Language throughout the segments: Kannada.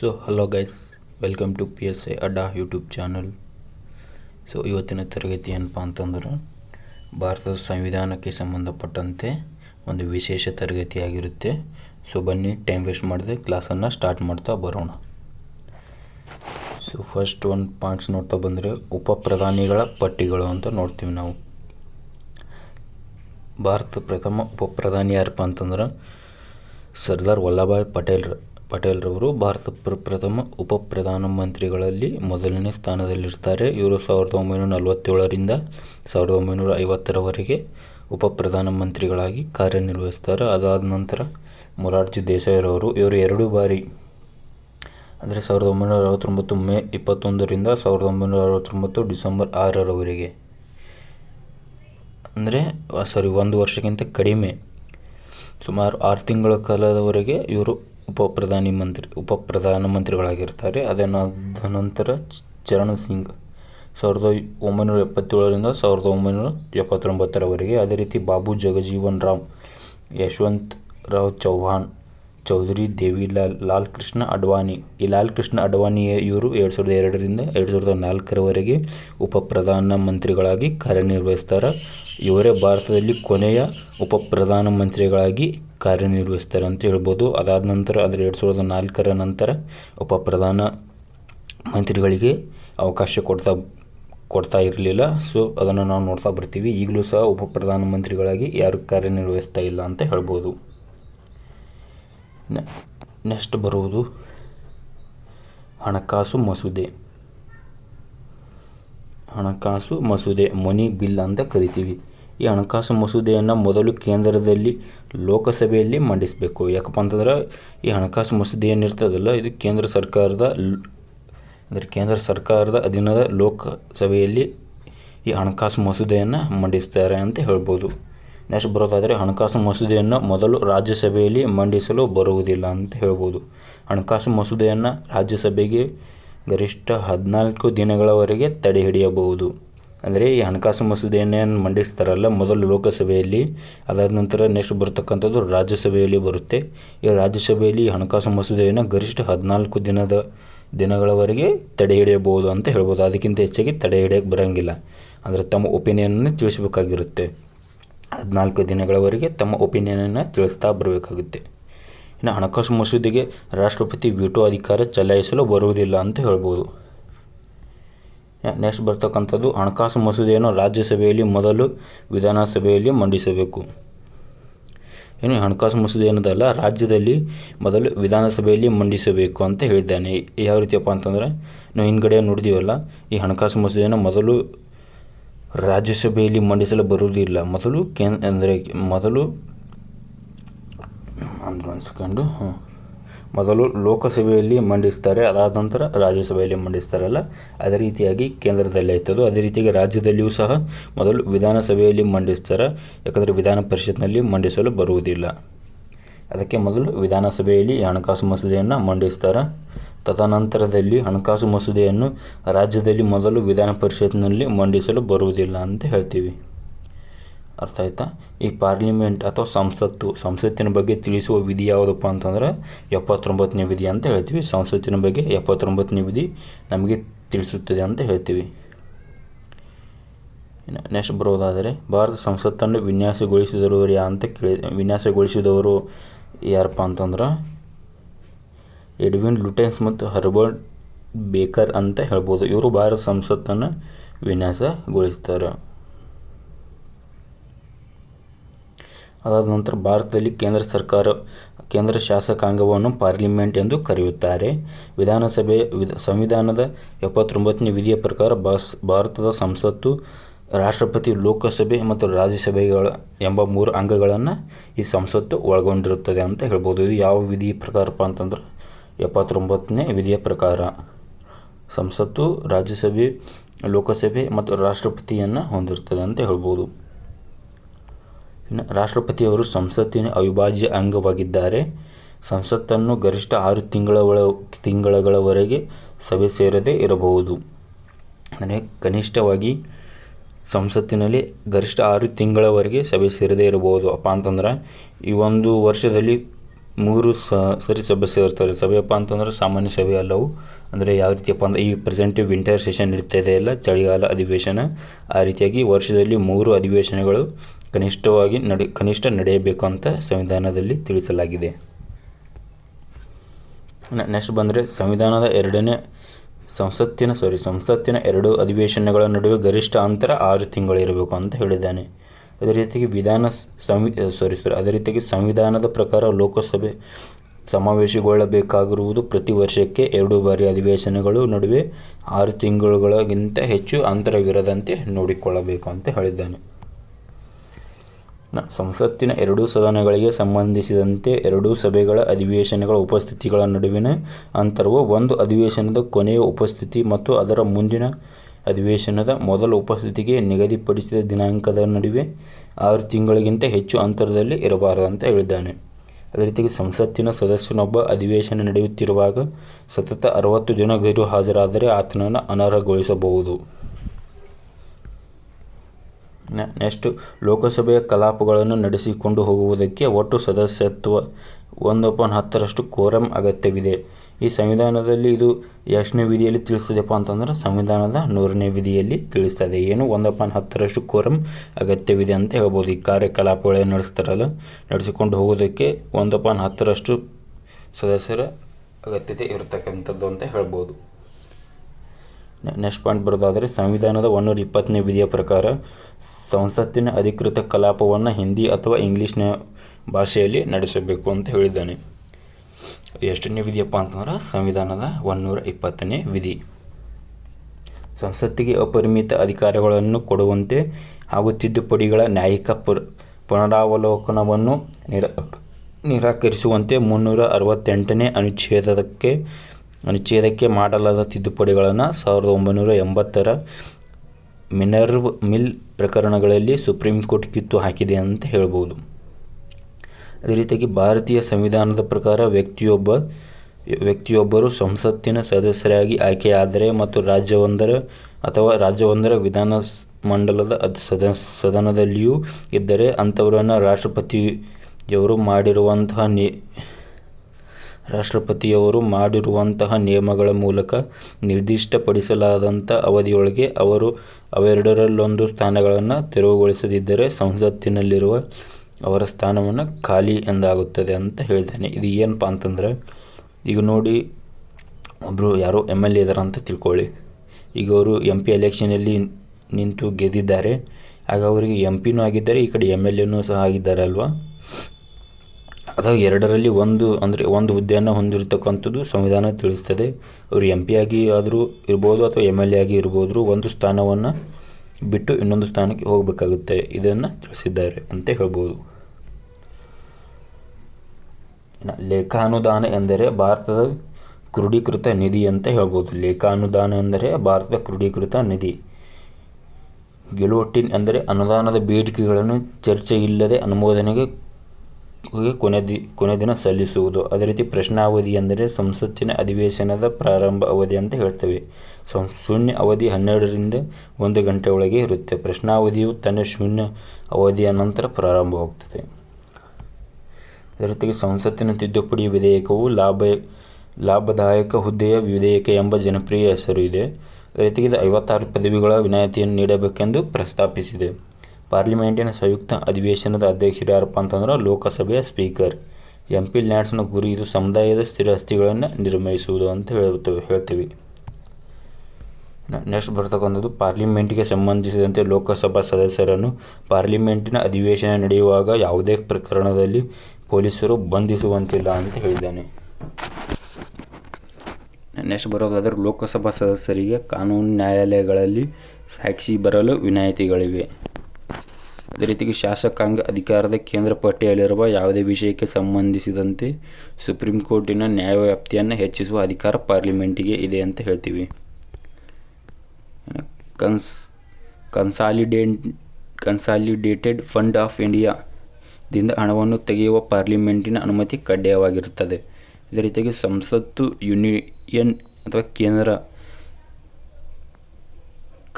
So hello guys welcome to P S A Adda YouTube channel so ಇವತ್ತಿನ ತರಗತಿ ಏನಪ್ಪ ಅಂತಂದ್ರೆ, ಭಾರತದ ಸಂವಿಧಾನಕ್ಕೆ ಸಂಬಂಧಪಟ್ಟಂತೆ ಒಂದು ವಿಶೇಷ ತರಗತಿಯಾಗಿರುತ್ತೆ ಸೊ ಬನ್ನಿ ಟೈಮ್ ವೇಸ್ಟ್ ಮಾಡದೆ ಕ್ಲಾಸನ್ನು ಸ್ಟಾರ್ಟ್ ಮಾಡ್ತಾ ಬರೋಣ. ಸೊ ಫಸ್ಟ್ ಒಂದು ಪಾಯಿಂಟ್ಸ್ ನೋಡ್ತಾ ಬಂದರೆ ಉಪ ಪ್ರಧಾನಿಗಳ ಪಟ್ಟಿಗಳು ಅಂತ ನೋಡ್ತೀವಿ ನಾವು. ಭಾರತ ಪ್ರಥಮ ಉಪ ಪ್ರಧಾನಿ ಯಾರಪ್ಪ ಅಂತಂದ್ರೆ, ಸರ್ದಾರ್ ವಲ್ಲಭಾಯ್ ಪಟೇಲ್ ಪಟೇಲ್ರವರು ಭಾರತ ಪ್ರ, ಪ್ರಥಮ ಉಪ ಪ್ರಧಾನಮಂತ್ರಿಗಳಲ್ಲಿ ಮೊದಲನೇ ಸ್ಥಾನದಲ್ಲಿರ್ತಾರೆ ಇವರು ಸಾವಿರದ ಒಂಬೈನೂರ ನಲವತ್ತೇಳರಿಂದ ಸಾವಿರದ ಒಂಬೈನೂರ ಐವತ್ತರವರೆಗೆ ಉಪ ಪ್ರಧಾನಮಂತ್ರಿಗಳಾಗಿ ಕಾರ್ಯನಿರ್ವಹಿಸ್ತಾರೆ ಅದಾದ ನಂತರ ಮೊರಾರ್ಜಿ ದೇಸಾಯಿರವರು, ಇವರು ಎರಡು ಬಾರಿ ಅಂದರೆ ಸಾವಿರದ ಒಂಬೈನೂರ ಅರವತ್ತೊಂಬತ್ತು ಮೇ ಇಪ್ಪತ್ತೊಂದರಿಂದ ಸಾವಿರದ ಒಂಬೈನೂರ ಅರವತ್ತೊಂಬತ್ತು ಡಿಸೆಂಬರ್ ಆರರವರೆಗೆ. ಅಂದರೆ ಸಾರಿ ಒಂದು ವರ್ಷಕ್ಕಿಂತ ಕಡಿಮೆ, ಸುಮಾರು ಆರು ತಿಂಗಳ ಕಾಲದವರೆಗೆ ಇವರು ಉಪ ಪ್ರಧಾನಿ ಮಂತ್ರಿ ಉಪ ಪ್ರಧಾನಮಂತ್ರಿಗಳಾಗಿರ್ತಾರೆ ಅದನ್ನಾದ ನಂತರ ಚರಣ್ ಸಿಂಗ್. ಸಾವಿರದ ಒಂಬೈನೂರ ಎಪ್ಪತ್ತೇಳರಿಂದ ಸಾವಿರದ ಒಂಬೈನೂರ ಎಪ್ಪತ್ತೊಂಬತ್ತರವರೆಗೆ ಅದೇ ರೀತಿ ಬಾಬು ಜಗಜೀವನ್ ರಾಮ್ ಯಶವಂತ್ ರಾವ್ ಚೌಹಾಣ್, ಚೌಧರಿ ದೇವಿಲಾಲ್ ಲಾಲ್ ಕೃಷ್ಣ ಅಡ್ವಾಣಿ. ಈ ಲಾಲ್ ಕೃಷ್ಣ ಅಡ್ವಾಣಿ ಇವರು ಎರಡು ಸಾವಿರದ ಎರಡರಿಂದ ಎರಡು ಸಾವಿರದ ನಾಲ್ಕರವರೆಗೆ ಉಪ ಪ್ರಧಾನಮಂತ್ರಿಗಳಾಗಿ ಕಾರ್ಯನಿರ್ವಹಿಸ್ತಾರೆ. ಇವರೇ ಭಾರತದಲ್ಲಿ ಕೊನೆಯ ಉಪ ಪ್ರಧಾನಮಂತ್ರಿಗಳಾಗಿ ಕಾರ್ಯನಿರ್ವಹಿಸ್ತಾರೆ ಅಂತ ಹೇಳ್ಬೋದು ಅದಾದ ನಂತರ ಅಂದರೆ ಎರಡು ಸಾವಿರದ ನಾಲ್ಕರ ನಂತರ ಉಪ ಪ್ರಧಾನ ಮಂತ್ರಿಗಳಿಗೆ ಅವಕಾಶ ಕೊಡ್ತಾ ಕೊಡ್ತಾ ಇರಲಿಲ್ಲ. ಸೊ ಅದನ್ನು ನಾವು ನೋಡ್ತಾ ಬರ್ತೀವಿ. ಈಗಲೂ ಸಹ ಉಪ ಪ್ರಧಾನಮಂತ್ರಿಗಳಾಗಿ ಯಾರು ಕಾರ್ಯನಿರ್ವಹಿಸ್ತಾ ಇಲ್ಲ ಅಂತ ಹೇಳ್ಬೋದು. ನೆಕ್ಸ್ಟ್ ಬರುವುದು ಹಣಕಾಸು ಮಸೂದೆ. ಹಣಕಾಸು ಮಸೂದೆ, ಮನಿ ಬಿಲ್ ಅಂತ ಕರಿತೀವಿ. ಈ ಹಣಕಾಸು ಮಸೂದೆಯನ್ನು ಮೊದಲು ಕೇಂದ್ರದಲ್ಲಿ ಲೋಕಸಭೆಯಲ್ಲಿ ಮಂಡಿಸಬೇಕು. ಯಾಕಪ್ಪ ಅಂತಂದ್ರೆ ಈ ಹಣಕಾಸು ಮಸೂದೆ ಏನಿರ್ತದಲ್ಲ, ಇದು ಕೇಂದ್ರ ಸರ್ಕಾರದ ಅಂದರೆ ಕೇಂದ್ರ ಸರ್ಕಾರದ ಅಧೀನದ ಲೋಕಸಭೆಯಲ್ಲಿ ಈ ಹಣಕಾಸು ಮಸೂದೆಯನ್ನು ಮಂಡಿಸ್ತಾರೆ ಅಂತ ಹೇಳ್ಬೋದು. ನೆಕ್ಸ್ಟ್ ಬರೋದಾದರೆ ಹಣಕಾಸು ಮಸೂದೆಯನ್ನು ಮೊದಲು ರಾಜ್ಯಸಭೆಯಲ್ಲಿ ಮಂಡಿಸಲು ಬರುವುದಿಲ್ಲ ಅಂತ ಹೇಳ್ಬೋದು. ಹಣಕಾಸು ಮಸೂದೆಯನ್ನು ರಾಜ್ಯಸಭೆಗೆ ಗರಿಷ್ಠ ಹದಿನಾಲ್ಕು ದಿನಗಳವರೆಗೆ ತಡೆ ಹಿಡಿಯಬಹುದು. ಅಂದರೆ ಈ ಹಣಕಾಸು ಮಸೂದೆಯನ್ನೇನು ಮಂಡಿಸ್ತಾರಲ್ಲ ಮೊದಲು ಲೋಕಸಭೆಯಲ್ಲಿ, ಅದಾದ ನಂತರ ನೆಕ್ಸ್ಟ್ ಬರ್ತಕ್ಕಂಥದ್ದು ರಾಜ್ಯಸಭೆಯಲ್ಲಿ ಬರುತ್ತೆ. ಈ ರಾಜ್ಯಸಭೆಯಲ್ಲಿ ಹಣಕಾಸು ಮಸೂದೆಯನ್ನು ಗರಿಷ್ಠ ಹದಿನಾಲ್ಕು ದಿನದ ದಿನಗಳವರೆಗೆ ತಡೆ ಹಿಡಿಯಬಹುದು ಅಂತ ಹೇಳ್ಬೋದು. ಅದಕ್ಕಿಂತ ಹೆಚ್ಚಾಗಿ ತಡೆ ಹಿಡಿಯೋಕ್ಕೆ ಬರೋಂಗಿಲ್ಲ. ಅಂದರೆ ತಮ್ಮ ಒಪಿನಿಯನನ್ನು ತಿಳಿಸಬೇಕಾಗಿರುತ್ತೆ. ಹದಿನಾಲ್ಕು ದಿನಗಳವರೆಗೆ ತಮ್ಮ ಒಪಿನಿಯನನ್ನು ತಿಳಿಸ್ತಾ ಬರಬೇಕಾಗುತ್ತೆ. ಇನ್ನು ಹಣಕಾಸು ಮಸೂದೆಗೆ ರಾಷ್ಟ್ರಪತಿ ವಿಟೋ ಅಧಿಕಾರ ಚಲಾಯಿಸಲು ಬರುವುದಿಲ್ಲ ಅಂತ ಹೇಳ್ಬೋದು. ನೆಕ್ಸ್ಟ್ ಬರ್ತಕ್ಕಂಥದ್ದು ಹಣಕಾಸು ಮಸೂದೆಯನ್ನು ರಾಜ್ಯಸಭೆಯಲ್ಲಿ ಮೊದಲು ವಿಧಾನಸಭೆಯಲ್ಲಿ ಮಂಡಿಸಬೇಕು. ಏನು ಹಣಕಾಸು ಮಸೂದೆ ಏನದಲ್ಲ ರಾಜ್ಯದಲ್ಲಿ ಮೊದಲು ವಿಧಾನಸಭೆಯಲ್ಲಿ ಮಂಡಿಸಬೇಕು ಅಂತ ಹೇಳಿದ್ದಾನೆ. ಯಾವ ರೀತಿಯಪ್ಪ ಅಂತಂದರೆ, ನಾವು ಹಿಂದ್ಗಡೆ ನೋಡಿದೀವಲ್ಲ, ಈ ಹಣಕಾಸು ಮಸೂದೆಯನ್ನು ಮೊದಲು ರಾಜ್ಯಸಭೆಯಲ್ಲಿ ಮಂಡಿಸಲು ಬರುವುದಿಲ್ಲ. ಮೊದಲು ಕೇಂದ್ರ, ಅಂದರೆ ಮೊದಲು ಅಂದ್ರೆ ಒಂದು ಸೆಕೆಂಡು ಮೊದಲು ಲೋಕಸಭೆಯಲ್ಲಿ ಮಂಡಿಸ್ತಾರೆ, ಅದಾದ ನಂತರ ರಾಜ್ಯಸಭೆಯಲ್ಲಿ ಮಂಡಿಸ್ತಾರಲ್ಲ, ಅದೇ ರೀತಿಯಾಗಿ ಕೇಂದ್ರದಲ್ಲಿ ಆಯ್ತದು ಅದೇ ರೀತಿಯಾಗಿ ರಾಜ್ಯದಲ್ಲಿಯೂ ಸಹ ಮೊದಲು ವಿಧಾನಸಭೆಯಲ್ಲಿ ಮಂಡಿಸ್ತಾರೆ, ಯಾಕಂದರೆ ವಿಧಾನ ಪರಿಷತ್ನಲ್ಲಿ ಮಂಡಿಸಲು ಬರುವುದಿಲ್ಲ. ಅದಕ್ಕೆ ಮೊದಲು ವಿಧಾನಸಭೆಯಲ್ಲಿ ಹಣಕಾಸು ಮಸೂದೆಯನ್ನು ಮಂಡಿಸ್ತಾರೆ. ತದನಂತರದಲ್ಲಿ ಹಣಕಾಸು ಮಸೂದೆಯನ್ನು ರಾಜ್ಯದಲ್ಲಿ ಮೊದಲು ವಿಧಾನ ಪರಿಷತ್ನಲ್ಲಿ ಮಂಡಿಸಲು ಬರುವುದಿಲ್ಲ ಅಂತ ಹೇಳ್ತೀವಿ. ಅರ್ಥ ಆಯ್ತಾ? ಈ ಪಾರ್ಲಿಮೆಂಟ್ ಅಥವಾ ಸಂಸತ್ತು, ಸಂಸತ್ತಿನ ಬಗ್ಗೆ ತಿಳಿಸುವ ವಿಧಿ ಯಾವುದಪ್ಪ ಅಂತಂದ್ರೆ ಎಪ್ಪತ್ತೊಂಬತ್ತನೇ ವಿಧಿ ಅಂತ ಹೇಳ್ತೀವಿ. ಸಂಸತ್ತಿನ ಬಗ್ಗೆ ಎಪ್ಪತ್ತೊಂಬತ್ತನೇ ವಿಧಿ ನಮಗೆ ತಿಳಿಸುತ್ತದೆ ಅಂತ ಹೇಳ್ತೀವಿ. ನೆಕ್ಸ್ಟ್ ಬರೋದಾದರೆ, ಭಾರತ ಸಂಸತ್ತನ್ನು ವಿನ್ಯಾಸಗೊಳಿಸಿದವರು ಯಾ ಅಂತ ಕೇಳಿ, ವಿನ್ಯಾಸಗೊಳಿಸಿದವರು ಯಾರಪ್ಪ ಅಂತಂದ್ರೆ ಎಡ್ವಿನ್ ಲುಟೆನ್ಸ್ ಮತ್ತು ಹರ್ಬರ್ಟ್ ಬೇಕರ್ ಅಂತ ಹೇಳ್ಬೋದು. ಇವರು ಭಾರತ ಸಂಸತ್ತನ್ನು ವಿನ್ಯಾಸಗೊಳಿಸ್ತಾರೆ. ಅದಾದ ನಂತರ ಭಾರತದಲ್ಲಿ ಕೇಂದ್ರ ಸರ್ಕಾರ, ಕೇಂದ್ರ ಶಾಸಕಾಂಗವನ್ನು ಪಾರ್ಲಿಮೆಂಟ್ ಎಂದು ಕರೆಯುತ್ತಾರೆ. ವಿಧಾನಸಭೆ ವಿಧ, ಸಂವಿಧಾನದ ಎಪ್ಪತ್ತೊಂಬತ್ತನೇ ವಿಧಿಯ ಪ್ರಕಾರ ಬಾಸ್ ಭಾರತದ ಸಂಸತ್ತು, ರಾಷ್ಟ್ರಪತಿ ಲೋಕಸಭೆ ಮತ್ತು ರಾಜ್ಯಸಭೆಗಳ ಎಂಬ ಮೂರು ಅಂಗಗಳನ್ನು ಈ ಸಂಸತ್ತು ಒಳಗೊಂಡಿರುತ್ತದೆ ಅಂತ ಹೇಳ್ಬೋದು. ಇದು ಯಾವ ವಿಧಿ ಪ್ರಕಾರಪ್ಪ ಅಂತಂದ್ರೆ ಎಪ್ಪತ್ತೊಂಬತ್ತನೇ ವಿಧಿಯ ಪ್ರಕಾರ ಸಂಸತ್ತು, ರಾಜ್ಯಸಭೆ, ಲೋಕಸಭೆ ಮತ್ತು ರಾಷ್ಟ್ರಪತಿಯನ್ನು ಹೊಂದಿರ್ತದೆ ಅಂತ ಹೇಳ್ಬೋದು. ಇನ್ನು ರಾಷ್ಟ್ರಪತಿಯವರು ಸಂಸತ್ತಿನ ಅವಿಭಾಜ್ಯ ಅಂಗವಾಗಿದ್ದಾರೆ. ಸಂಸತ್ತನ್ನು ಗರಿಷ್ಠ ಆರು ತಿಂಗಳ ಒಳ ತಿಂಗಳಗಳವರೆಗೆ ಸಭೆ ಸೇರದೇ ಇರಬಹುದು. ಅಂದರೆ ಕನಿಷ್ಠವಾಗಿ ಸಂಸತ್ತಿನಲ್ಲಿ ಗರಿಷ್ಠ ಆರು ತಿಂಗಳವರೆಗೆ ಸಭೆ ಸೇರದೇ ಇರಬಹುದು. ಅಪ್ಪ ಅಂತಂದ್ರೆ ಈ ಒಂದು ವರ್ಷದಲ್ಲಿ ಮೂರು ಸ, ಸರಿ ಸೇರ್ತಾರೆ. ಸಭೆ ಸಭೆಯಪ್ಪ ಅಂತಂದ್ರೆ ಸಾಮಾನ್ಯ ಸಭೆ ಅಲ್ಲವು. ಅಂದರೆ ಯಾವ ರೀತಿಯಪ್ಪ ಅಂದ್ರೆ ಈ ಪ್ರೆಸೆಂಟ್ ವಿಂಟರ್ ಸೆಷನ್ ಇರ್ತದೆ ಎಲ್ಲ ಚಳಿಗಾಲ ಅಧಿವೇಶನ. ಆ ರೀತಿಯಾಗಿ ವರ್ಷದಲ್ಲಿ ಮೂರು ಅಧಿವೇಶನಗಳು ಕನಿಷ್ಠವಾಗಿ ನಡೆ, ಕನಿಷ್ಠ ನಡೆಯಬೇಕು ಅಂತ ಸಂವಿಧಾನದಲ್ಲಿ ತಿಳಿಸಲಾಗಿದೆ. ನೆಕ್ಸ್ಟ್ ಬಂದರೆ ಸಂವಿಧಾನದ ಎರಡನೇ ಸಂಸತ್ತಿನ ಸಾರಿ ಸಂಸತ್ತಿನ ಎರಡು ಅಧಿವೇಶನಗಳ ನಡುವೆ ಗರಿಷ್ಠ ಅಂತರ ಆರು ತಿಂಗಳಿರಬೇಕು ಅಂತ ಹೇಳಿದ್ದಾನೆ. ಅದೇ ರೀತಿಯಾಗಿ ವಿಧಾನ ಸಂವಿ ಸಾರಿ ಸಾರಿ ಅದೇ ರೀತಿಯಾಗಿ ಸಂವಿಧಾನದ ಪ್ರಕಾರ ಲೋಕಸಭೆ ಸಮಾವೇಶಗೊಳ್ಳಬೇಕಾಗಿರುವುದು ಪ್ರತಿ ವರ್ಷಕ್ಕೆ ಎರಡು ಬಾರಿ ಅಧಿವೇಶನಗಳು ನಡುವೆ ಆರು ತಿಂಗಳುಗಳಿಗಿಂತ ಹೆಚ್ಚು ಅಂತರವಿರದಂತೆ ನೋಡಿಕೊಳ್ಳಬೇಕು ಅಂತ ಹೇಳಿದ್ದಾನೆ. ನ ಸಂಸತ್ತಿನ ಎರಡೂ ಸದನಗಳಿಗೆ ಸಂಬಂಧಿಸಿದಂತೆ ಎರಡೂ ಸಭೆಗಳ ಅಧಿವೇಶನಗಳ ಉಪಸ್ಥಿತಿಗಳ ನಡುವಿನ ಅಂತರವು ಒಂದು ಅಧಿವೇಶನದ ಕೊನೆಯ ಉಪಸ್ಥಿತಿ ಮತ್ತು ಅದರ ಮುಂದಿನ ಅಧಿವೇಶನದ ಮೊದಲ ಉಪಸ್ಥಿತಿಗೆ ನಿಗದಿಪಡಿಸಿದ ದಿನಾಂಕದ ನಡುವೆ ಆರು ತಿಂಗಳಿಗಿಂತ ಹೆಚ್ಚು ಅಂತರದಲ್ಲಿ ಇರಬಾರದು ಅಂತ ಹೇಳಿದ್ದಾನೆ. ಅದೇ ರೀತಿಯಾಗಿ ಸಂಸತ್ತಿನ ಸದಸ್ಯನೊಬ್ಬ ಅಧಿವೇಶನ ನಡೆಯುತ್ತಿರುವಾಗ ಸತತ ಅರವತ್ತು ದಿನ ಗೈರು ಹಾಜರಾದರೆ ಆತನನ್ನು ಅನರ್ಹಗೊಳಿಸಬಹುದು. ನೆಕ್ಸ್ಟ್, ಲೋಕಸಭೆಯ ಕಲಾಪಗಳನ್ನು ನಡೆಸಿಕೊಂಡು ಹೋಗುವುದಕ್ಕೆ ಒಟ್ಟು ಸದಸ್ಯತ್ವ ಒಂದು ಪಾಯಿಂಟ್ ಹತ್ತರಷ್ಟು ಕೋರಂ ಅಗತ್ಯವಿದೆ. ಈ ಸಂವಿಧಾನದಲ್ಲಿ ಇದು ಎಷ್ಟನೇ ವಿಧಿಯಲ್ಲಿ ತಿಳಿಸ್ತದೆಪ್ಪ ಅಂತಂದ್ರೆ ಸಂವಿಧಾನದ ನೂರನೇ ವಿಧಿಯಲ್ಲಿ ತಿಳಿಸ್ತದೆ. ಏನು? ಒಂದು ಪಾಯಿಂಟ್ ಹತ್ತರಷ್ಟು ಕೋರಂ ಅಗತ್ಯವಿದೆ ಅಂತ ಹೇಳ್ಬೋದು. ಈ ಕಾರ್ಯಕಲಾಪಗಳನ್ನು ನಡೆಸ್ತಾರಲ್ಲ, ನಡೆಸಿಕೊಂಡು ಹೋಗೋದಕ್ಕೆ ಒಂದು ಪಾಯಿಂಟ್ ಹತ್ತರಷ್ಟು ಸದಸ್ಯರ ಅಗತ್ಯತೆ ಇರತಕ್ಕಂಥದ್ದು ಅಂತ ಹೇಳ್ಬೋದು. ನೆಕ್ಸ್ಟ್ ಪಾಯಿಂಟ್ ಬರೋದಾದರೆ ಸಂವಿಧಾನದ ಒನ್ನೂರ ಇಪ್ಪತ್ತನೇ ವಿಧಿಯ ಪ್ರಕಾರ ಸಂಸತ್ತಿನ ಅಧಿಕೃತ ಕಲಾಪವನ್ನು ಹಿಂದಿ ಅಥವಾ ಇಂಗ್ಲೀಷ್ನ ಭಾಷೆಯಲ್ಲಿ ನಡೆಸಬೇಕು ಅಂತ ಹೇಳಿದ್ದಾನೆ. ಎಷ್ಟನೇ ವಿಧಿಯಪ್ಪ ಅಂತಂದ್ರೆ ಸಂವಿಧಾನದ ಒನ್ನೂರ ಇಪ್ಪತ್ತನೇ ವಿಧಿ. ಸಂಸತ್ತಿಗೆ ಅಪರಿಮಿತ ಅಧಿಕಾರಗಳನ್ನು ಕೊಡುವಂತೆ ಹಾಗೂ ತಿದ್ದುಪಡಿಗಳ ನ್ಯಾಯಿಕ ಪುನರಾವಲೋಕನವನ್ನು ನಿರ, ನಿರಾಕರಿಸುವಂತೆ ಮುನ್ನೂರ ಅರವತ್ತೆಂಟನೇ ಅನುಚ್ಛೇದಕ್ಕೆ ಅನುಚ್ಛೇದಕ್ಕೆ ಮಾಡಲಾದ ತಿದ್ದುಪಡಿಗಳನ್ನು ಸಾವಿರದ ಒಂಬೈನೂರ ಎಂಬತ್ತರ ಮಿನರ್ವ್ ಮಿಲ್ ಪ್ರಕರಣಗಳಲ್ಲಿ ಸುಪ್ರೀಂ ಕೋರ್ಟ್ ಕಿತ್ತು ಹಾಕಿದೆ ಅಂತ ಹೇಳ್ಬೋದು. ಅದೇ ರೀತಿಯಾಗಿ ಭಾರತೀಯ ಸಂವಿಧಾನದ ಪ್ರಕಾರ ವ್ಯಕ್ತಿಯೊಬ್ಬ, ವ್ಯಕ್ತಿಯೊಬ್ಬರು ಸಂಸತ್ತಿನ ಸದಸ್ಯರಾಗಿ ಆಯ್ಕೆಯಾದರೆ ಮತ್ತು ರಾಜ್ಯವೊಂದರ ಅಥವಾ ರಾಜ್ಯವೊಂದರ ವಿಧಾನ ಮಂಡಲದ ಸದ, ಸದನದಲ್ಲಿಯೂ ಇದ್ದರೆ ಅಂಥವರನ್ನು ರಾಷ್ಟ್ರಪತಿಯವರು ಮಾಡಿರುವಂತಹ ನಿ ರಾಷ್ಟ್ರಪತಿಯವರು ಮಾಡಿರುವಂತಹ ನಿಯಮಗಳ ಮೂಲಕ ನಿರ್ದಿಷ್ಟಪಡಿಸಲಾದಂಥ ಅವಧಿಯೊಳಗೆ ಅವರು ಅವೆರಡರಲ್ಲೊಂದು ಸ್ಥಾನಗಳನ್ನು ತೆರವುಗೊಳಿಸದಿದ್ದರೆ ಸಂಸತ್ತಿನಲ್ಲಿರುವ ಅವರ ಸ್ಥಾನವನ್ನು ಖಾಲಿ ಎಂದಾಗುತ್ತದೆ ಅಂತ ಹೇಳ್ತಾನೆ. ಇದು ಏನಪ್ಪ ಅಂತಂದ್ರೆ, ಈಗ ನೋಡಿ ಒಬ್ಬರು ಯಾರೋ ಎಂ ಎಲ್ ಎ ಅಂತ ತಿಳ್ಕೊಳ್ಳಿ. ಈಗ ಅವರು ಎಂ ಪಿ ಎಲೆಕ್ಷನಲ್ಲಿ ನಿಂತು ಗೆದ್ದಿದ್ದಾರೆ. ಆಗ ಅವರಿಗೆ ಎಂ ಪಿನೂ ಆಗಿದ್ದಾರೆ, ಈ ಕಡೆ ಎಂ ಎಲ್ ಎನೂ ಸಹ ಆಗಿದ್ದಾರೆ ಅದು ಎರಡರಲ್ಲಿ ಒಂದು ಅಂದರೆ ಒಂದು ಹುದ್ದೆಯನ್ನು ಹೊಂದಿರತಕ್ಕಂಥದ್ದು ಸಂವಿಧಾನ ತಿಳಿಸ್ತದೆ. ಅವರು ಎಂ ಪಿ ಆಗಿ ಆದರೂ ಇರ್ಬೋದು ಅಥವಾ ಎಂ ಎಲ್ ಎ ಆಗಿ ಇರ್ಬೋದು ಒಂದು ಸ್ಥಾನವನ್ನು ಬಿಟ್ಟು ಇನ್ನೊಂದು ಸ್ಥಾನಕ್ಕೆ ಹೋಗಬೇಕಾಗುತ್ತೆ. ಇದನ್ನು ತಿಳಿಸಿದ್ದಾರೆ ಅಂತ ಹೇಳ್ಬೋದು. ಲೇಖಾನುದಾನ ಎಂದರೆ ಭಾರತದ ಕ್ರೋಢೀಕೃತ ನಿಧಿ ಅಂತ ಹೇಳ್ಬೋದು. ಲೇಖಾನುದಾನ ಎಂದರೆ ಭಾರತದ ಕ್ರೋಢೀಕೃತ ನಿಧಿ. ಗಿಲೋಟಿನ್ ಅಂದರೆ ಅನುದಾನದ ಬೇಡಿಕೆಗಳನ್ನು ಚರ್ಚೆ ಇಲ್ಲದೆ ಅನುಮೋದನೆಗೆ ಕೊನೆ ದಿನ ಸಲ್ಲಿಸುವುದು. ಅದೇ ರೀತಿ ಪ್ರಶ್ನಾವಧಿ ಎಂದರೆ ಸಂಸತ್ತಿನ ಅಧಿವೇಶನದ ಪ್ರಾರಂಭ ಅವಧಿ ಅಂತ ಹೇಳ್ತೇವೆ. ಶೂನ್ಯ ಅವಧಿ ಹನ್ನೆರಡರಿಂದ ಒಂದು ಗಂಟೆ ಒಳಗೆ ಇರುತ್ತೆ. ಪ್ರಶ್ನಾವಧಿಯು ತನ್ನ ಶೂನ್ಯ ಅವಧಿಯ ನಂತರ ಪ್ರಾರಂಭವಾಗ್ತದೆ ಅದೇ ರೀತಿ ಸಂಸತ್ತಿನ ತಿದ್ದುಪಡಿ ವಿಧೇಯಕವು ಲಾಭ, ಲಾಭದಾಯಕ ಹುದ್ದೆಯ ವಿಧೇಯಕ ಎಂಬ ಜನಪ್ರಿಯ ಹೆಸರು ಇದೆ. ಅದೇ ಇದು ಐವತ್ತಾರು ಪದವಿಗಳ ವಿನಾಯಿತಿಯನ್ನು ನೀಡಬೇಕೆಂದು ಪ್ರಸ್ತಾಪಿಸಿದೆ. ಪಾರ್ಲಿಮೆಂಟಿನ ಸಂಯುಕ್ತ ಅಧಿವೇಶನದ ಅಧ್ಯಕ್ಷರು ಯಾರಪ್ಪ ಅಂತಂದ್ರೆ ಲೋಕಸಭೆಯ ಸ್ಪೀಕರ್. ಎಂ. ಪಿ. ಲ್ಯಾಂಡ್ಸ್ನ ಗುರಿ ಇದು ಸಮುದಾಯದ ಸ್ಥಿರ ನಿರ್ಮಿಸುವುದು ಅಂತ ಹೇಳುತ್ತೇವೆ ಹೇಳ್ತೀವಿ. ನೆಕ್ಸ್ಟ್ ಬರ್ತಕ್ಕಂಥದ್ದು ಪಾರ್ಲಿಮೆಂಟಿಗೆ ಸಂಬಂಧಿಸಿದಂತೆ ಲೋಕಸಭಾ ಸದಸ್ಯರನ್ನು ಪಾರ್ಲಿಮೆಂಟಿನ ಅಧಿವೇಶನ ನಡೆಯುವಾಗ ಯಾವುದೇ ಪ್ರಕರಣದಲ್ಲಿ ಪೊಲೀಸರು ಬಂಧಿಸುವಂತಿಲ್ಲ ಅಂತ ಹೇಳಿದ್ದಾನೆ. ನೆಕ್ಸ್ಟ್ ಬರೋದಾದರೆ ಲೋಕಸಭಾ ಸದಸ್ಯರಿಗೆ ಕಾನೂನು ನ್ಯಾಯಾಲಯಗಳಲ್ಲಿ ಸಾಕ್ಷಿ ಬರಲು ವಿನಾಯಿತಿಗಳಿವೆ. ಅದೇ ರೀತಿಗೆ ಶಾಸಕಾಂಗ ಅಧಿಕಾರದ ಕೇಂದ್ರ ಪಟ್ಟಿಯಲ್ಲಿರುವ ಯಾವುದೇ ವಿಷಯಕ್ಕೆ ಸಂಬಂಧಿಸಿದಂತೆ ಸುಪ್ರೀಂ ಕೋರ್ಟಿನ ನ್ಯಾಯವ್ಯಾಪ್ತಿಯನ್ನು ಹೆಚ್ಚಿಸುವ ಅಧಿಕಾರ ಪಾರ್ಲಿಮೆಂಟಿಗೆ ಇದೆ ಅಂತ ಹೇಳ್ತೀವಿ. ಕನ್ಸ್, ಕನ್ಸಾಲಿಡೇಟ್, ಕನ್ಸಾಲಿಡೇಟೆಡ್ ಫಂಡ್ ಆಫ್ ಇಂಡಿಯಾದಿಂದ ಹಣವನ್ನು ತೆಗೆಯುವ ಪಾರ್ಲಿಮೆಂಟಿನ ಅನುಮತಿ ಕಡ್ಡಾಯವಾಗಿರುತ್ತದೆ. ಇದೇ ರೀತಿಯಾಗಿ ಸಂಸತ್ತು ಯೂನಿಯನ್ ಅಥವಾ ಕೇಂದ್ರ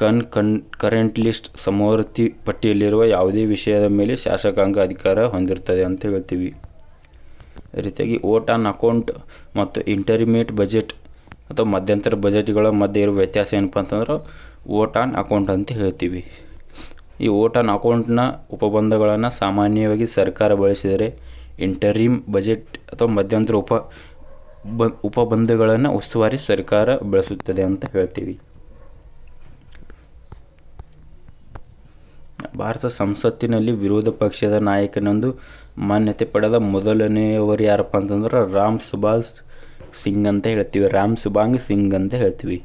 ಕನ್ ಕನ್ ಕರೆಂಟ್ ಲಿಸ್ಟ್ ಸಮವರ್ತಿ ಪಟ್ಟಿಯಲ್ಲಿರುವ ಯಾವುದೇ ವಿಷಯದ ಮೇಲೆ ಶಾಸಕಾಂಗ ಅಧಿಕಾರ ಹೊಂದಿರ್ತದೆ ಅಂತ ಹೇಳ್ತೀವಿ. ರೀತಿಯಾಗಿ ಓಟ್ ಆನ್ ಅಕೌಂಟ್ ಮತ್ತು ಇಂಟರ್ಮೀಟ್ ಬಜೆಟ್ ಅಥವಾ ಮಧ್ಯಂತರ ಬಜೆಟ್ಗಳ ಮಧ್ಯೆ ಇರುವ ವ್ಯತ್ಯಾಸ ಏನಪ್ಪ ಅಂತಂದ್ರೆ ಓಟ್ ಆನ್ ಅಕೌಂಟ್ ಅಂತ ಹೇಳ್ತೀವಿ. ಈ ಓಟ್ ಆನ್ ಅಕೌಂಟ್ನ ಉಪಬಂಧಗಳನ್ನು ಸಾಮಾನ್ಯವಾಗಿ ಸರ್ಕಾರ ಬಳಸಿದರೆ ಇಂಟರಿಮ್ ಬಜೆಟ್ ಅಥವಾ ಮಧ್ಯಂತರ ಉಪ ಬ ಉಪಬಂಧಗಳನ್ನು ಉಸ್ತುವಾರಿ ಸರ್ಕಾರ ಬಳಸುತ್ತದೆ ಅಂತ ಹೇಳ್ತೀವಿ. ಭಾರತ ಸಂಸತ್ತಿನಲ್ಲಿ ವಿರೋಧ ಪಕ್ಷದ ನಾಯಕನೆಂದು ಮಾನ್ಯತೆ ಪಡೆದ ಮೊದಲನೆಯವರು ಯಾರಪ್ಪ ಅಂತಂದ್ರೆ ರಾಮ್ ಸುಭಾಷ್ ಸಿಂಗ್ ಅಂತ ಹೇಳ್ತೀವಿ. ರಾಮ್ ಸುಭಾಂಗ್ ಸಿಂಗ್ ಅಂತ ಹೇಳ್ತೀವಿ.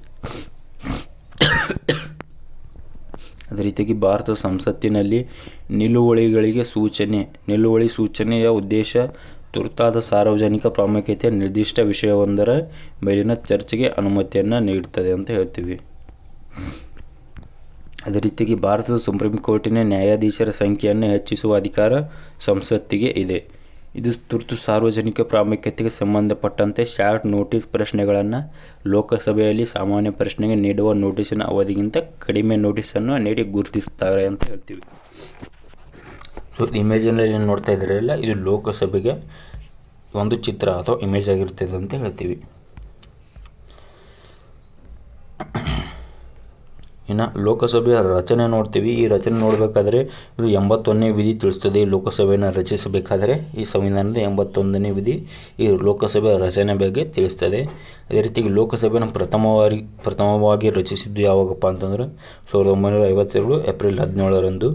ಅದೇ ರೀತಿಯಾಗಿ ಭಾರತ ಸಂಸತ್ತಿನಲ್ಲಿ ನಿಲುವಳಿಗಳಿಗೆ ಸೂಚನೆ, ನಿಲುವಳಿ ಸೂಚನೆಯ ಉದ್ದೇಶ ತುರ್ತಾದ ಸಾರ್ವಜನಿಕ ಪ್ರಾಮುಖ್ಯತೆಯ ನಿರ್ದಿಷ್ಟ ವಿಷಯವೊಂದರ ಮೇಲಿನ ಚರ್ಚೆಗೆ ಅನುಮತಿಯನ್ನು ನೀಡುತ್ತದೆ ಅಂತ ಹೇಳ್ತೀವಿ. ಅದೇ ರೀತಿಯಾಗಿ ಭಾರತದ ಸುಪ್ರೀಂ ಕೋರ್ಟಿನ ನ್ಯಾಯಾಧೀಶರ ಸಂಖ್ಯೆಯನ್ನು ಹೆಚ್ಚಿಸುವ ಅಧಿಕಾರ ಸಂಸತ್ತಿಗೆ ಇದೆ. ಇದು ತುರ್ತು ಸಾರ್ವಜನಿಕ ಪ್ರಾಮುಖ್ಯತೆಗೆ ಸಂಬಂಧಪಟ್ಟಂತೆ ಶಾರ್ಟ್ ನೋಟಿಸ್ ಪ್ರಶ್ನೆಗಳನ್ನು ಲೋಕಸಭೆಯಲ್ಲಿ ಸಾಮಾನ್ಯ ಪ್ರಶ್ನೆಗೆ ನೀಡುವ ನೋಟಿಸಿನ ಅವಧಿಗಿಂತ ಕಡಿಮೆ ನೋಟಿಸನ್ನು ನೀಡಿ ಗುರುತಿಸ್ತಾರೆ ಅಂತ ಹೇಳ್ತೀವಿ. ಸೊ ಇಮೇಜಿನಲ್ಲಿ ಏನು ನೋಡ್ತಾ ಇದ್ದೀರಲ್ಲ ಇದು ಲೋಕಸಭೆಗೆ ಒಂದು ಚಿತ್ರ ಅಥವಾ ಇಮೇಜ್ ಆಗಿರ್ತದೆ ಅಂತ ಹೇಳ್ತೀವಿ. ಇನ್ನು ಲೋಕಸಭೆಯ ರಚನೆ ನೋಡ್ತೀವಿ. ಈ ರಚನೆ ನೋಡಬೇಕಾದ್ರೆ ಇದು ಎಂಬತ್ತೊಂದನೇ ವಿಧಿ ತಿಳಿಸ್ತದೆ. ಈ ಲೋಕಸಭೆಯನ್ನು ರಚಿಸಬೇಕಾದರೆ ಈ ಸಂವಿಧಾನದ ಎಂಬತ್ತೊಂದನೇ ವಿಧಿ ಈ ಲೋಕಸಭೆಯ ರಚನೆ ಬಗ್ಗೆ ತಿಳಿಸ್ತದೆ. ಅದೇ ರೀತಿಯಾಗಿ ಲೋಕಸಭೆಯನ್ನು ಪ್ರಥಮವಾಗಿ ಪ್ರಥಮವಾಗಿ ರಚಿಸಿದ್ದು ಯಾವಾಗಪ್ಪ ಅಂತಂದ್ರೆ ಸಾವಿರದ ಒಂಬೈನೂರ ಐವತ್ತೆರಡು ಏಪ್ರಿಲ್ ಹದಿನೇಳರಂದು.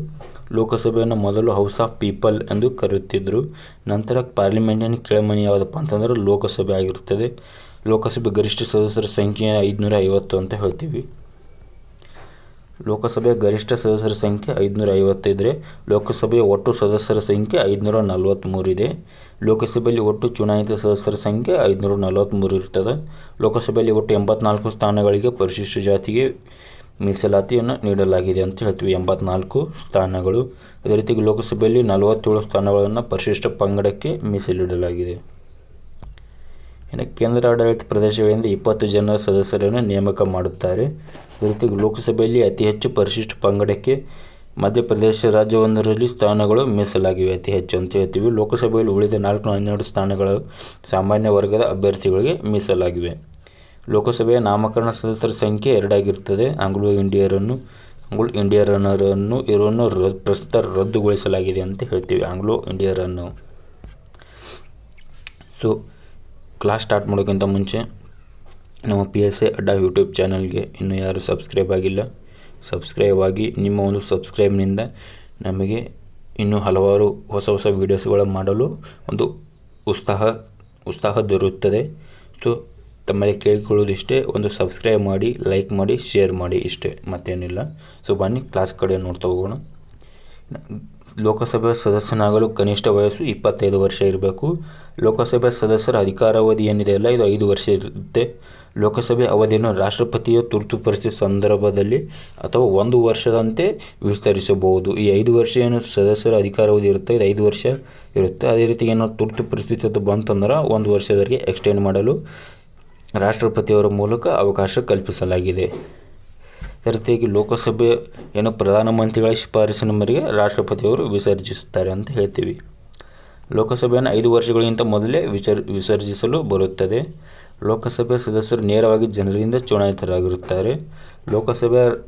ಲೋಕಸಭೆಯನ್ನು ಮೊದಲು ಹೌಸ್ ಆಫ್ ಪೀಪಲ್ ಎಂದು ಕರೆಯುತ್ತಿದ್ದರು ನಂತರ ಪಾರ್ಲಿಮೆಂಟಿನ ಕೆಳಮನೆ ಯಾವುದಪ್ಪ ಅಂತಂದ್ರೆ ಲೋಕಸಭೆ ಆಗಿರುತ್ತದೆ ಲೋಕಸಭೆ ಗರಿಷ್ಠ ಸದಸ್ಯರ ಸಂಖ್ಯೆ ಐದುನೂರ ಐವತ್ತು ಅಂತ ಹೇಳ್ತೀವಿ. ಲೋಕಸಭೆಯ ಗರಿಷ್ಠ ಸದಸ್ಯರ ಸಂಖ್ಯೆ ಐದುನೂರ ಐವತ್ತೈದರೆ ಲೋಕಸಭೆಯ ಒಟ್ಟು ಸದಸ್ಯರ ಸಂಖ್ಯೆ ಐದುನೂರ ನಲವತ್ತ್ಮೂರು ಇದೆ ಲೋಕಸಭೆಯಲ್ಲಿ ಒಟ್ಟು ಚುನಾಯಿತ ಸದಸ್ಯರ ಸಂಖ್ಯೆ ಐದುನೂರ ನಲವತ್ತ್ಮೂರು ಇರ್ತದೆ. ಲೋಕಸಭೆಯಲ್ಲಿ ಒಟ್ಟು ಎಂಬತ್ನಾಲ್ಕು ಸ್ಥಾನಗಳಿಗೆ ಪರಿಶಿಷ್ಟ ಜಾತಿಗೆ ಮೀಸಲಾತಿಯನ್ನು ನೀಡಲಾಗಿದೆ ಅಂತ ಹೇಳ್ತೀವಿ. ಎಂಬತ್ನಾಲ್ಕು ಸ್ಥಾನಗಳು. ಅದೇ ರೀತಿ ಲೋಕಸಭೆಯಲ್ಲಿ ನಲವತ್ತೇಳು ಸ್ಥಾನಗಳನ್ನು ಪರಿಶಿಷ್ಟ ಪಂಗಡಕ್ಕೆ ಮೀಸಲಿಡಲಾಗಿದೆ. ಇನ್ನು ಕೇಂದ್ರ ಆಡಳಿತ ಪ್ರದೇಶಗಳಿಂದ ಇಪ್ಪತ್ತು ಜನ ಸದಸ್ಯರನ್ನು ನೇಮಕ ಮಾಡುತ್ತಾರೆ. ಅದೇ ಲೋಕಸಭೆಯಲ್ಲಿ ಅತಿ ಹೆಚ್ಚು ಪರಿಶಿಷ್ಟ ಪಂಗಡಕ್ಕೆ ಮಧ್ಯಪ್ರದೇಶ ರಾಜ್ಯವೊಂದರಲ್ಲಿ ಸ್ಥಾನಗಳು ಮೀಸಲಾಗಿವೆ. ಅತಿ ಹೆಚ್ಚು ಅಂತ ಹೇಳ್ತೀವಿ. ಲೋಕಸಭೆಯಲ್ಲಿ ಉಳಿದ ನಾಲ್ಕು ಹನ್ನೆರಡು ಸ್ಥಾನಗಳು ಸಾಮಾನ್ಯ ವರ್ಗದ ಅಭ್ಯರ್ಥಿಗಳಿಗೆ ಮೀಸಲಾಗಿವೆ. ಲೋಕಸಭೆಯ ನಾಮಕರಣ ಸದಸ್ಯರ ಸಂಖ್ಯೆ ಎರಡಾಗಿರುತ್ತದೆ. ಆಂಗ್ಲೋ ಇಂಡಿಯರನ್ನು ಆಂಗ್ಲೋ ಇಂಡಿಯರನ್ನರನ್ನು ರನ್ನರನ್ನು ಇರೋನ್ನು ಪ್ರಸ್ತುತ ರದ್ದುಗೊಳಿಸಲಾಗಿದೆ ಅಂತ ಹೇಳ್ತೀವಿ. ಆಂಗ್ಲೋ ಇಂಡಿಯರನ್ನು. ಸೊ ಕ್ಲಾಸ್ ಸ್ಟಾರ್ಟ್ ಮಾಡೋಕ್ಕಿಂತ ಮುಂಚೆ ನಮ್ಮ P S A Adda YouTube ಚಾನಲ್ಗೆ ಇನ್ನೂ ಯಾರೂ ಸಬ್ಸ್ಕ್ರೈಬ್ ಆಗಿಲ್ಲ ಸಬ್ಸ್ಕ್ರೈಬ್ ಆಗಿ ನಿಮ್ಮ ಒಂದು ಸಬ್ಸ್ಕ್ರೈಬ್ನಿಂದ ನಮಗೆ ಇನ್ನೂ ಹಲವಾರು ಹೊಸ ಹೊಸ ವೀಡಿಯೋಸ್ಗಳು ಮಾಡಲು ಒಂದು ಉತ್ಸಾಹ ಉತ್ಸಾಹ ದೊರೆಯುತ್ತದೆ. ಸೊ ತಮ್ಮಲ್ಲಿ ಕೇಳಿಕೊಳ್ಳೋದಿಷ್ಟೇ ಒಂದು ಸಬ್ಸ್ಕ್ರೈಬ್ ಮಾಡಿ ಲೈಕ್ ಮಾಡಿ ಶೇರ್ ಮಾಡಿ ಇಷ್ಟೇ, ಮತ್ತೇನಿಲ್ಲ. ಸೊ ಬನ್ನಿ ಕ್ಲಾಸ್ ಕಡೆ ನೋಡ್ತಾ ಹೋಗೋಣ. ಲೋಕಸಭೆ ಸದಸ್ಯನಾಗಲು ಕನಿಷ್ಠ ವಯಸ್ಸು ಇಪ್ಪತ್ತೈದು ವರ್ಷ ಇರಬೇಕು. ಲೋಕಸಭೆ ಸದಸ್ಯರ ಅಧಿಕಾರಾವಧಿ ಏನಿದೆ ಅಲ್ಲ ಇದು ಐದು ವರ್ಷ ಇರುತ್ತೆ. ಲೋಕಸಭೆ ಅವಧಿಯನ್ನು ರಾಷ್ಟ್ರಪತಿಯ ತುರ್ತು ಪರಿಸ್ಥಿತಿ ಸಂದರ್ಭದಲ್ಲಿ ಅಥವಾ ಒಂದು ವರ್ಷದಂತೆ ವಿಸ್ತರಿಸಬಹುದು. ಈ ಐದು ವರ್ಷ ಏನು ಸದಸ್ಯರ ಅಧಿಕಾರಾವಧಿ ಇರುತ್ತೆ? ಇದು ಐದು ವರ್ಷ ಇರುತ್ತೆ. ಅದೇ ರೀತಿ ಏನೋ ತುರ್ತು ಪರಿಸ್ಥಿತಿ ಬಂತಂದ್ರೆ ಒಂದು ವರ್ಷದವರೆಗೆ ಎಕ್ಸ್ಟೆಂಡ್ ಮಾಡಲು ರಾಷ್ಟ್ರಪತಿಯವರ ಮೂಲಕ ಅವಕಾಶ ಕಲ್ಪಿಸಲಾಗಿದೆ. ಅದೇ ಲೋಕಸಭೆ ಏನು ಪ್ರಧಾನಮಂತ್ರಿಗಳ ಶಿಫಾರಸಿನ ಮೇರೆಗೆ ರಾಷ್ಟ್ರಪತಿಯವರು ವಿಸರ್ಜಿಸುತ್ತಾರೆ ಅಂತ ಹೇಳ್ತೀವಿ. ಲೋಕಸಭೆಯನ್ನು ಐದು ವರ್ಷಗಳಿಗಿಂತ ಮೊದಲೇ ವಿಚರ್ ವಿಸರ್ಜಿಸಲು ಬರುತ್ತದೆ. ಲೋಕಸಭೆ ಸದಸ್ಯರು ನೇರವಾಗಿ ಜನರಿಂದ ಚುನಾಯಿತರಾಗಿರುತ್ತಾರೆ. ಲೋಕಸಭೆ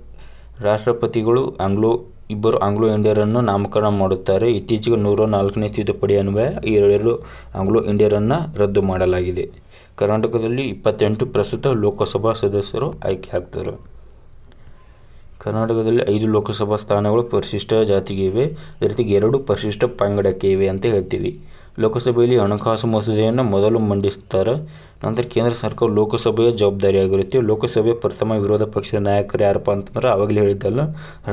ರಾಷ್ಟ್ರಪತಿಗಳು ಆಂಗ್ಲೋ, ಇಬ್ಬರು ಆಂಗ್ಲೋ ಇಂಡಿಯರನ್ನು ನಾಮಕರಣ ಮಾಡುತ್ತಾರೆ. ಇತ್ತೀಚೆಗೆ ನೂರ ನಾಲ್ಕನೇ ತಿದ್ದುಪಡಿ ಅನ್ವಯ ಈ ಎರಡು ಆಂಗ್ಲೋ ಇಂಡಿಯರನ್ನು ರದ್ದು ಮಾಡಲಾಗಿದೆ. ಕರ್ನಾಟಕದಲ್ಲಿ ಇಪ್ಪತ್ತೆಂಟು ಪ್ರಸ್ತುತ ಲೋಕಸಭಾ ಸದಸ್ಯರು ಆಯ್ಕೆ ಆಗ್ತಾರೆ. ಕರ್ನಾಟಕದಲ್ಲಿ ಐದು ಲೋಕಸಭಾ ಸ್ಥಾನಗಳು ಪರಿಶಿಷ್ಟ ಜಾತಿಗೆ ಇವೆ ಅದೇ ರೀತಿ ಎರಡು ಪರಿಶಿಷ್ಟ ಪಂಗಡಕ್ಕೆ ಇವೆ ಅಂತ ಹೇಳ್ತೀವಿ. ಲೋಕಸಭೆಯಲ್ಲಿ ಹಣಕಾಸು ಮಸೂದೆಯನ್ನು ಮೊದಲು ಮಂಡಿಸ್ತಾರೆ, ನಂತರ ಕೇಂದ್ರ ಸರ್ಕಾರ ಲೋಕಸಭೆಯ ಜವಾಬ್ದಾರಿಯಾಗಿರುತ್ತೆ. ಲೋಕಸಭೆಯ ಪ್ರಥಮ ವಿರೋಧ ಪಕ್ಷದ ನಾಯಕರು ಯಾರಪ್ಪ ಅಂತಂದ್ರೆ ಆವಾಗಲೇ ಹೇಳಿದ್ದಲ್ಲ,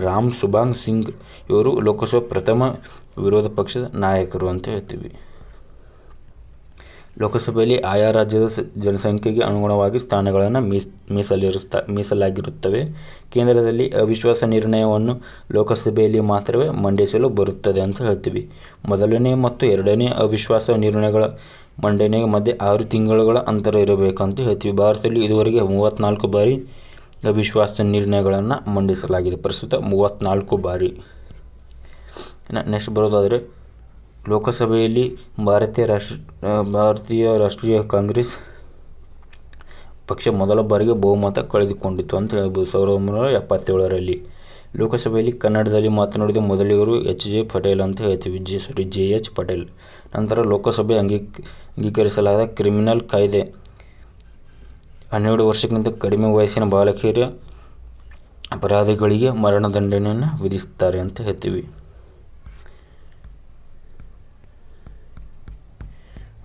ರಾಮ್ ಸುಭಾಂಗ್ ಸಿಂಗ್ ಇವರು ಲೋಕಸಭೆ ಪ್ರಥಮ ವಿರೋಧ ಪಕ್ಷದ ನಾಯಕರು ಅಂತ ಹೇಳ್ತೀವಿ. ಲೋಕಸಭೆಯಲ್ಲಿ ಆಯಾ ರಾಜ್ಯದ ಜನಸಂಖ್ಯೆಗೆ ಅನುಗುಣವಾಗಿ ಸ್ಥಾನಗಳನ್ನು ಮೀಸ್, ಮೀಸಲಿರುತ್ತಾ, ಮೀಸಲಾಗಿರುತ್ತವೆ. ಕೇಂದ್ರದಲ್ಲಿ ಅವಿಶ್ವಾಸ ನಿರ್ಣಯವನ್ನು ಲೋಕಸಭೆಯಲ್ಲಿ ಮಾತ್ರವೇ ಮಂಡಿಸಲು ಬರುತ್ತದೆ ಅಂತ ಹೇಳ್ತೀವಿ. ಮೊದಲನೇ ಮತ್ತು ಎರಡನೇ ಅವಿಶ್ವಾಸ ನಿರ್ಣಯಗಳ ಮಂಡನೆಯ ಮಧ್ಯೆ ಆರು ತಿಂಗಳುಗಳ ಅಂತರ ಇರಬೇಕಂತ ಹೇಳ್ತೀವಿ. ಭಾರತದಲ್ಲಿ ಇದುವರೆಗೆ ಮೂವತ್ತ್ನಾಲ್ಕು ಬಾರಿ ಅವಿಶ್ವಾಸ ನಿರ್ಣಯಗಳನ್ನು ಮಂಡಿಸಲಾಗಿದೆ. ಪ್ರಸ್ತುತ ಮೂವತ್ತ್ನಾಲ್ಕು ಬಾರಿ. ನೆಕ್ಸ್ಟ್ ಬರೋದಾದರೆ ಲೋಕಸಭೆಯಲ್ಲಿ ಭಾರತೀಯ ರಾಷ್ಟ್ರ ಭಾರತೀಯ ರಾಷ್ಟ್ರೀಯ ಕಾಂಗ್ರೆಸ್ ಪಕ್ಷ ಮೊದಲ ಬಾರಿಗೆ ಬಹುಮತ ಕಳೆದುಕೊಂಡಿತ್ತು ಅಂತ ಹೇಳ್ಬೋದು. ಸಾವಿರದ ಒಂಬೈನೂರ ಎಪ್ಪತ್ತೇಳರಲ್ಲಿ ಲೋಕಸಭೆಯಲ್ಲಿ ಕನ್ನಡದಲ್ಲಿ ಮಾತನಾಡಿದ ಮೊದಲಿಗರು ಎಚ್ ಜೆ ಪಟೇಲ್ ಅಂತ ಹೇಳ್ತೀವಿ. J sorry J H Patel. ನಂತರ ಲೋಕಸಭೆ ಅಂಗೀ, ಅಂಗೀಕರಿಸಲಾದ ಕ್ರಿಮಿನಲ್ ಕಾಯ್ದೆ. ಹನ್ನೆರಡು ವರ್ಷಕ್ಕಿಂತ ಕಡಿಮೆ ವಯಸ್ಸಿನ ಬಾಲಕಿಯರ ಅಪರಾಧಿಗಳಿಗೆ ಮರಣದಂಡನೆಯನ್ನು ವಿಧಿಸುತ್ತಾರೆ ಅಂತ ಹೇಳ್ತೀವಿ.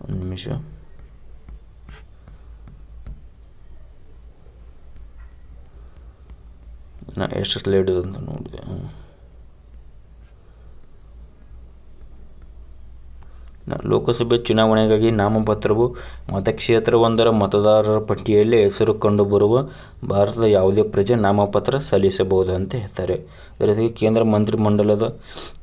ಒಂದು ನಿಮಿಷ ನಾ ಎಷ್ಟು ಸ್ಲೈಡ್ ಅಂತ ನೋಡಿದೆ ನ- ಲೋಕಸಭೆ ಚುನಾವಣೆಗಾಗಿ ನಾಮಪತ್ರವು ಮತಕ್ಷೇತ್ರವೊಂದರ ಮತದಾರರ ಪಟ್ಟಿಯಲ್ಲಿ ಹೆಸರು ಕಂಡುಬರುವ ಭಾರತದ ಯಾವುದೇ ಪ್ರಜೆ ನಾಮಪತ್ರ ಸಲ್ಲಿಸಬಹುದು ಅಂತ ಹೇಳ್ತಾರೆ. ಅದೇ ರೀತಿ ಕೇಂದ್ರ ಮಂತ್ರಿಮಂಡಲದ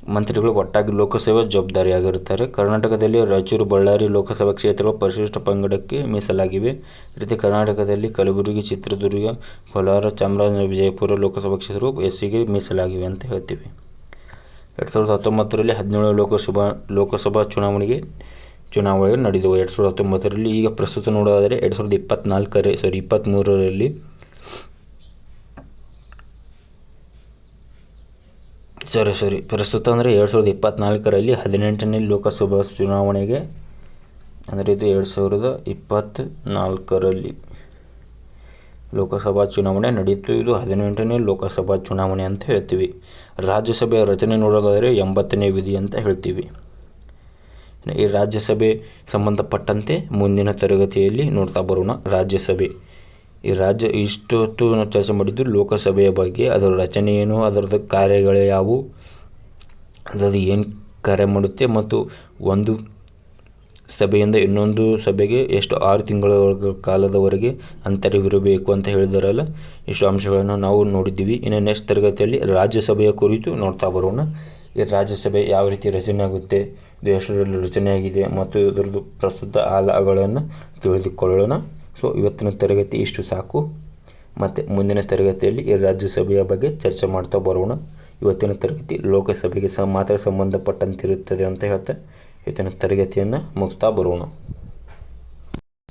ಮಂತ್ರಿಗಳು ಒಟ್ಟಾಗಿ ಲೋಕಸಭೆ ಜವಾಬ್ದಾರಿಯಾಗಿರುತ್ತಾರೆ. ಕರ್ನಾಟಕದಲ್ಲಿ ರಾಯಚೂರು ಬಳ್ಳಾರಿ ಲೋಕಸಭಾ ಕ್ಷೇತ್ರಗಳು ಪರಿಶಿಷ್ಟ ಪಂಗಡಕ್ಕೆ ಮೀಸಲಾಗಿವೆ. ಅದೇ ಕರ್ನಾಟಕದಲ್ಲಿ ಕಲಬುರಗಿ, ಚಿತ್ರದುರ್ಗ, ಕೋಲಾರ, ಚಾಮರಾಜನಗರ, ವಿಜಯಪುರ ಲೋಕಸಭಾ ಕ್ಷೇತ್ರಗಳು ಎಸ್ಸಿಗೆ ಮೀಸಲಾಗಿವೆ ಅಂತ ಹೇಳ್ತೀವಿ. ಎರಡು ಸಾವಿರದ ಹತ್ತೊಂಬತ್ತರಲ್ಲಿ ಹದಿನೇಳು ಲೋಕಸಭಾ ಲೋಕಸಭಾ ಚುನಾವಣೆಗೆ ಚುನಾವಣೆಗಳು ನಡೆದವು. ಎರಡು ಸಾವಿರದ ಹತ್ತೊಂಬತ್ತರಲ್ಲಿ ಈಗ ಪ್ರಸ್ತುತ ನೋಡೋದಾದರೆ ಎರಡು ಸಾವಿರದ ಇಪ್ಪತ್ತ್ನಾಲ್ಕರ ಸಾರಿ ಇಪ್ಪತ್ತ್ಮೂರರಲ್ಲಿ ಸಾರಿ ಸಾರಿ ಪ್ರಸ್ತುತ ಅಂದರೆ ಎರಡು ಸಾವಿರದ ಇಪ್ಪತ್ತ್ನಾಲ್ಕರಲ್ಲಿ ಹದಿನೆಂಟನೇ ಲೋಕಸಭಾ ಚುನಾವಣೆಗೆ, ಅಂದರೆ ಇದು ಎರಡು ಸಾವಿರದ ಇಪ್ಪತ್ತ್ನಾಲ್ಕರಲ್ಲಿ ಲೋಕಸಭಾ ಚುನಾವಣೆ ನಡೆಯಿತು ಇದು ಹದಿನೆಂಟನೇ ಲೋಕಸಭಾ ಚುನಾವಣೆ ಅಂತ ಹೇಳ್ತೀವಿ. ರಾಜ್ಯಸಭೆಯ ರಚನೆ ನೋಡೋದಾದರೆ ಎಂಬತ್ತನೇ ವಿಧಿ ಅಂತ ಹೇಳ್ತೀವಿ. ಈ ರಾಜ್ಯಸಭೆ ಸಂಬಂಧಪಟ್ಟಂತೆ ಮುಂದಿನ ತರಗತಿಯಲ್ಲಿ ನೋಡ್ತಾ ಬರೋಣ. ರಾಜ್ಯಸಭೆ. ಈ ರಾಜ್ಯ ಇಷ್ಟೊತ್ತು ಚರ್ಚೆ ಮಾಡಿದ್ದು ಲೋಕಸಭೆಯ ಬಗ್ಗೆ. ಅದರ ರಚನೆ ಏನು ಅದರದ್ದು ಕಾರ್ಯಗಳು ಯಾವುವು, ಅದರದ್ದು ಏನು ಕಾರ್ಯ ಮಾಡುತ್ತೆ ಮತ್ತು ಒಂದು ಸಭೆಯಿಂದ ಇನ್ನೊಂದು ಸಭೆಗೆ ಎಷ್ಟು ಆರು ತಿಂಗಳ ಕಾಲದವರೆಗೆ ಅಂತರವಿರಬೇಕು ಅಂತ ಹೇಳಿದಾರಲ್ಲ, ಇಷ್ಟು ಅಂಶಗಳನ್ನು ನಾವು ನೋಡಿದ್ದೀವಿ. ಇನ್ನು ನೆಕ್ಸ್ಟ್ ತರಗತಿಯಲ್ಲಿ ರಾಜ್ಯಸಭೆಯ ಕುರಿತು ನೋಡ್ತಾ ಬರೋಣ. ಈ ರಾಜ್ಯಸಭೆ ಯಾವ ರೀತಿ ರಚನೆ ಆಗುತ್ತೆ ಇದು ಎಷ್ಟರಲ್ಲಿ ರಚನೆಯಾಗಿದೆ ಮತ್ತು ಇದರದ್ದು ಪ್ರಸ್ತುತ ಆಲಗಳನ್ನು ತಿಳಿದುಕೊಳ್ಳೋಣ. ಸೊ ಇವತ್ತಿನ ತರಗತಿ ಇಷ್ಟು ಸಾಕು. ಮತ್ತು ಮುಂದಿನ ತರಗತಿಯಲ್ಲಿ ಈ ರಾಜ್ಯಸಭೆಯ ಬಗ್ಗೆ ಚರ್ಚೆ ಮಾಡ್ತಾ ಬರೋಣ. ಇವತ್ತಿನ ತರಗತಿ ಲೋಕಸಭೆಗೆ ಸಹ ಮಾತ್ರ ಸಂಬಂಧಪಟ್ಟಂತಿರುತ್ತದೆ ಅಂತ ಹೇಳ್ತಾ joten targettienne musta Bruno.